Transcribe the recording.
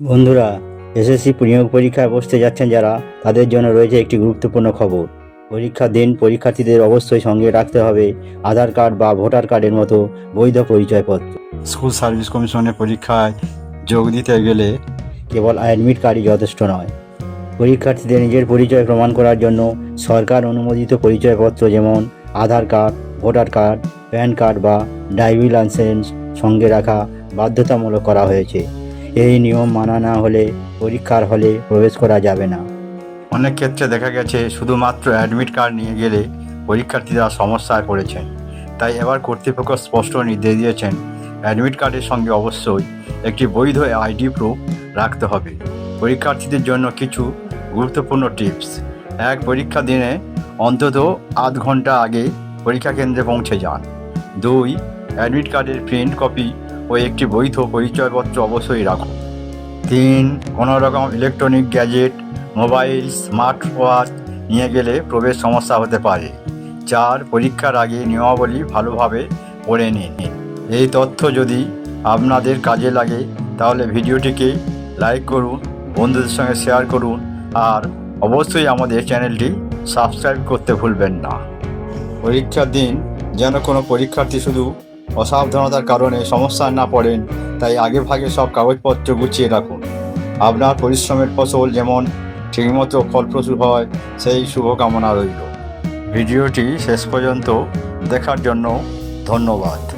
বন্ধুরা এসএসসি নিয়োগ পরীক্ষায় বসতে যাচ্ছেন যারা তাদের জন্য রয়েছে একটি গুরুত্বপূর্ণ খবর। পরীক্ষার দিন পরীক্ষার্থীদের অবশ্যই সঙ্গে রাখতে হবে আধার কার্ড বা ভোটার কার্ডের মতো বৈধ পরিচয়পত্র। স্কুল সার্ভিস কমিশনের পরীক্ষায় যোগ দিতে গেলে কেবল অ্যাডমিট কার্ডই যথেষ্ট নয়। পরীক্ষার্থীদের নিজের পরিচয় প্রমাণ করার জন্য সরকার অনুমোদিত পরিচয়পত্র যেমন Aadhaar card voter card PAN card বা ড্রাইভিং লাইসেন্স সঙ্গে রাখা বাধ্যতামূলক করা হয়েছে। এই নিয়ম মানা না হলে, পরীক্ষার হলে প্রবেশ করা যাবে না। অনেক ক্ষেত্রে দেখা গেছে, শুধুমাত্র অ্যাডমিট কার্ড নিয়ে গেলে পরীক্ষার্থীরা সমস্যায় পড়েছেন। তাই এবার কর্তৃপক্ষ স্পষ্ট নির্দেশ দিয়েছেন অ্যাডমিট কার্ডের সঙ্গে অবশ্যই একটি বৈধ আইডি প্রুফ রাখতে হবে। পরীক্ষার্থীদের জন্য কিছু গুরুত্বপূর্ণ টিপস এক, পরীক্ষা দিনে অন্তত আধ ঘণ্টা আগে পরীক্ষা কেন্দ্রে পৌঁছে যান। দুই অ্যাডমিট কার্ডের প্রিন্ট কপি ও একটি বৈধ পরিচয়পত্র অবশ্যই রাখুন তিন কোনো রকম electronic gadget, mobile smart watch নিয়ে গেলে প্রবেশ সমস্যা হতে পারে। চার, পরীক্ষার আগে নিয়মাবলী ভালোভাবে পড়ে নিন। এই তথ্য যদি আপনাদের কাজে লাগে, তাহলে ভিডিওটিকে লাইক করুন, বন্ধুদের সঙ্গে শেয়ার করুন, আর অবশ্যই আমাদের চ্যানেলটি সাবস্ক্রাইব করতে ভুলবেন না। পরীক্ষার দিন যেন কোনো পরীক্ষার্থী শুধু অসাবধানতার কারণে সমস্যায় না পড়েন, তাই আগে ভাগে সব কাগজপত্র গুছিয়ে রাখুন। আপনার পরিশ্রমের ফসল যেমন ঠিকমতো ফলপ্রসূ হয়, সেই শুভকামনা রইল। ভিডিওটি শেষ পর্যন্ত দেখার জন্য ধন্যবাদ।